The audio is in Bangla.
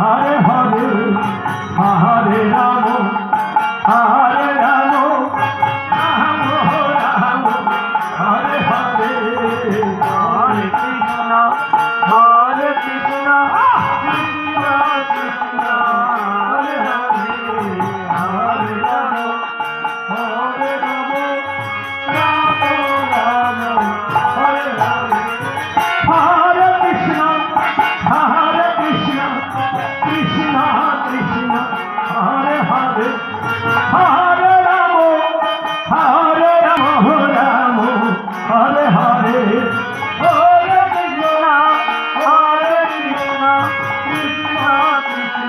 হরে হরে হরে রাম